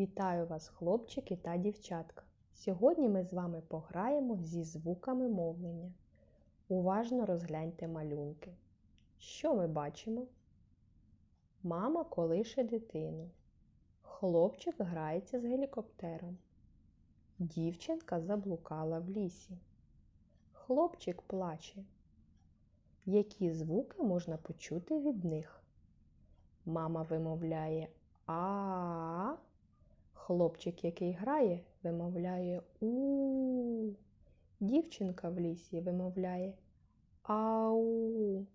Вітаю вас, хлопчики та дівчатка! Сьогодні ми з вами пограємо зі звуками мовлення. Уважно розгляньте малюнки. Що ми бачимо? Мама колише дитину. Хлопчик грається з гелікоптером. Дівчинка заблукала в лісі. Хлопчик плаче. Які звуки можна почути від них? Мама вимовляє а. Хлопчик, який грає, вимовляє у. Дівчинка в лісі вимовляє ау.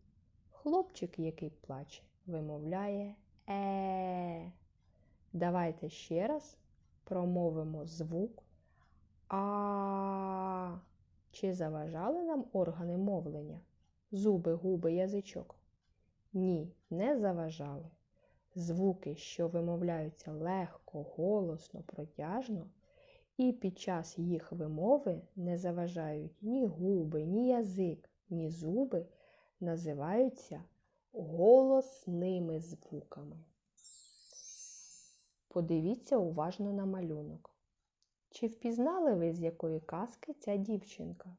Хлопчик, який плаче, вимовляє е. Давайте ще раз промовимо звук а. Чи заважали нам органи мовлення? Зуби, губи, язичок? Ні, не заважали. Звуки, що вимовляються легко, голосно, протяжно, і під час їх вимови не заважають ні губи, ні язик, ні зуби, називаються голосними звуками. Подивіться уважно на малюнок. Чи впізнали ви, з якої казки ця дівчинка?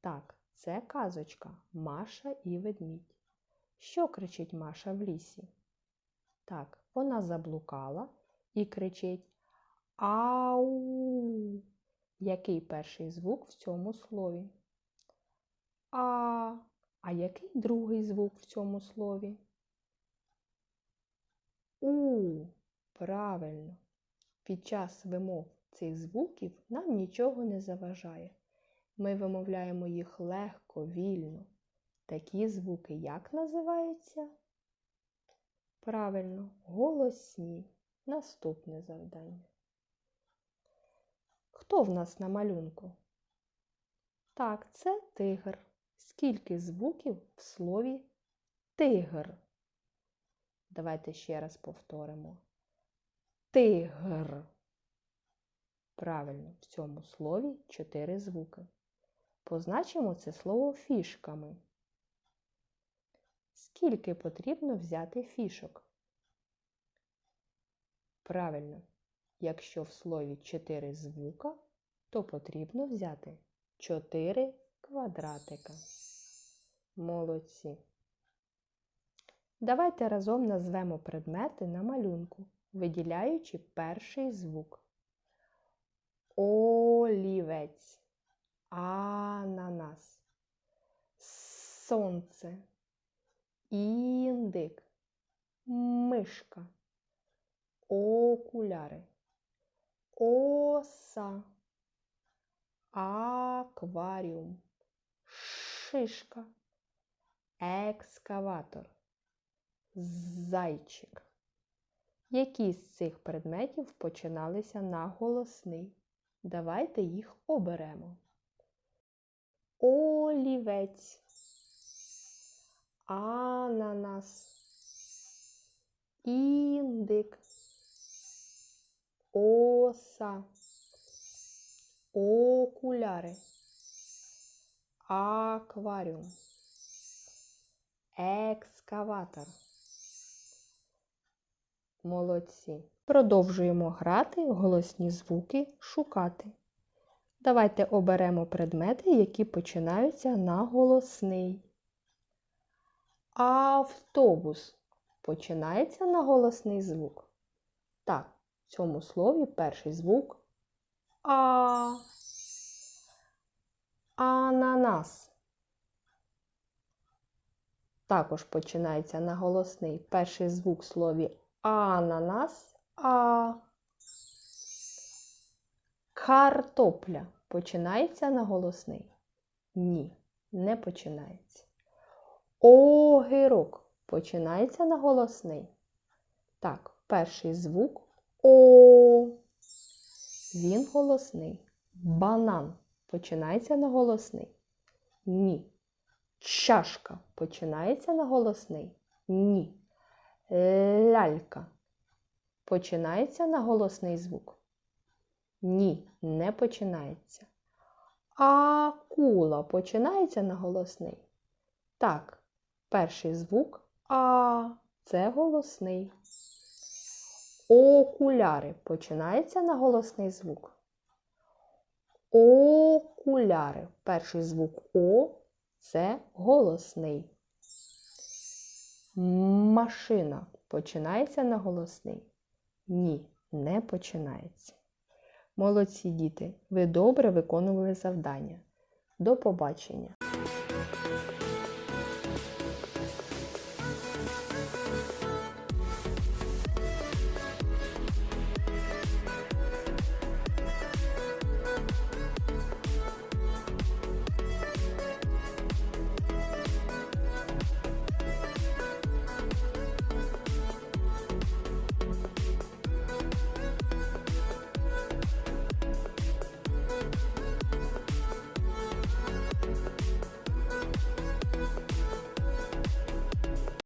Так, це казочка Маша і ведмідь. Що кричить Маша в лісі? Так, вона заблукала і кричить Ау. Який перший звук в цьому слові? А. А який другий звук в цьому слові? У. Правильно. Під час вимов цих звуків нам нічого не заважає. Ми вимовляємо їх легко, вільно. Такі звуки як називаються? Правильно, голосні. Наступне завдання. Хто в нас на малюнку? Так, це тигр. Скільки звуків в слові тигр? Давайте ще раз повторимо. Тигр. Правильно, в цьому слові чотири звуки. Позначимо це слово фішками. Скільки потрібно взяти фішок? Правильно, якщо в слові 4 звука, то потрібно взяти 4 квадратика. Молодці. Давайте разом назвемо предмети на малюнку, виділяючи перший звук. Олівець, ананас, сонце індик, мишка, окуляри, оса, акваріум, шишка, екскаватор, зайчик. Які з цих предметів починалися на голосний? Давайте їх оберемо. Олівець ананас, індик, оса, окуляри, акваріум, екскаватор. Молодці. Продовжуємо грати голосні звуки шукати. Давайте оберемо предмети, які починаються на голосний. Автобус починається на голосний звук. Так, в цьому слові перший звук А. Ананас. Також починається на голосний перший звук в слові ананас А. Картопля починається на голосний? Ні, не починається. Огірок починається на голосний. Так, перший звук О. Він голосний. Банан починається на голосний. Ні. Чашка починається на голосний. Ні. Лялька починається на голосний звук. Ні, не починається. Акула починається на голосний. Так, Перший звук А це голосний. Окуляри починається на голосний звук. Окуляри. Перший звук О це голосний. Машина починається на голосний? Ні, не починається. Молодці діти, ви добре виконували завдання. До побачення!